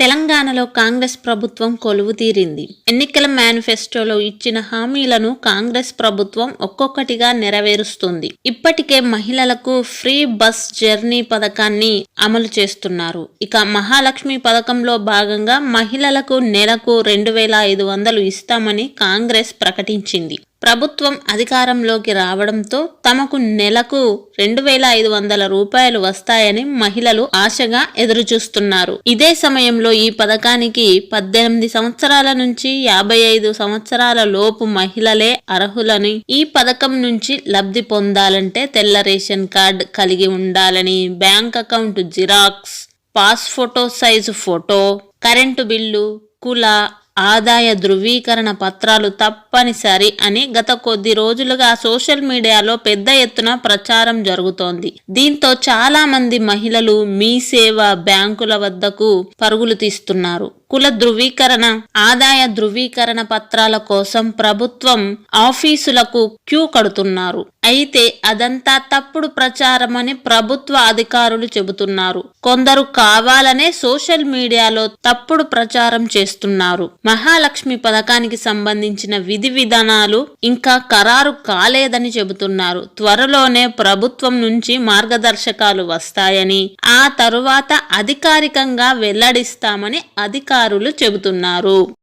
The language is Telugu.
తెలంగాణలో కాంగ్రెస్ ప్రభుత్వం కొలువు తీరింది ఎన్నికల మేనిఫెస్టోలో ఇచ్చిన హామీలను కాంగ్రెస్ ప్రభుత్వం ఒక్కొక్కటిగా నెరవేరుస్తుంది. ఇప్పటికే మహిళలకు ఫ్రీ బస్ జర్నీ పథకాన్ని అమలు చేస్తున్నారు. ఇక మహాలక్ష్మి పథకంలో భాగంగా మహిళలకు నెలకు రెండు వేల ఐదు వందలు ఇస్తామని కాంగ్రెస్ ప్రకటించింది. ప్రభుత్వం అధికారంలోకి రావడంతో తమకు నెలకు రెండు వేల ఐదు వందల రూపాయలు వస్తాయని మహిళలు ఆశగా ఎదురుచూస్తున్నారు. ఇదే సమయంలో ఈ పథకానికి పద్దెనిమిది సంవత్సరాల నుంచి యాభై ఐదు సంవత్సరాల లోపు మహిళలే అర్హులని ఈ పథకం నుంచి లబ్ధి పొందాలంటే తెల్ల రేషన్ కార్డ్ కలిగి ఉండాలని bank account xerox pass photo size photo current bill కుల ఆదాయ ధృవీకరణ పత్రాలు తప్పనిసరి అని గత కొద్ది రోజులుగా సోషల్ మీడియాలో పెద్ద ఎత్తున ప్రచారం జరుగుతోంది. దీంతో చాలా మంది మహిళలు మీ సేవ బ్యాంకుల వద్దకు పరుగులు తీస్తున్నారు. కుల ధృవీకరణ ఆదాయ ధృవీకరణ పత్రాల కోసం ప్రభుత్వం ఆఫీసులకు క్యూ కడుతున్నారు. అయితే అదంతా తప్పుడు ప్రచారమని ప్రభుత్వ అధికారులు చెబుతున్నారు. కొందరు కావాలనే సోషల్ మీడియాలో తప్పుడు ప్రచారం చేస్తున్నారు. మహాలక్ష్మి పథకానికి సంబంధించిన విధి విధానాలు ఇంకా ఖరారు కాలేదని చెబుతున్నారు. త్వరలోనే ప్రభుత్వం నుంచి మార్గదర్శకాలు వస్తాయని ఆ తరువాత అధికారికంగా వెల్లడిస్తామని అధికారులు అధికారులు చెబుతున్నారు.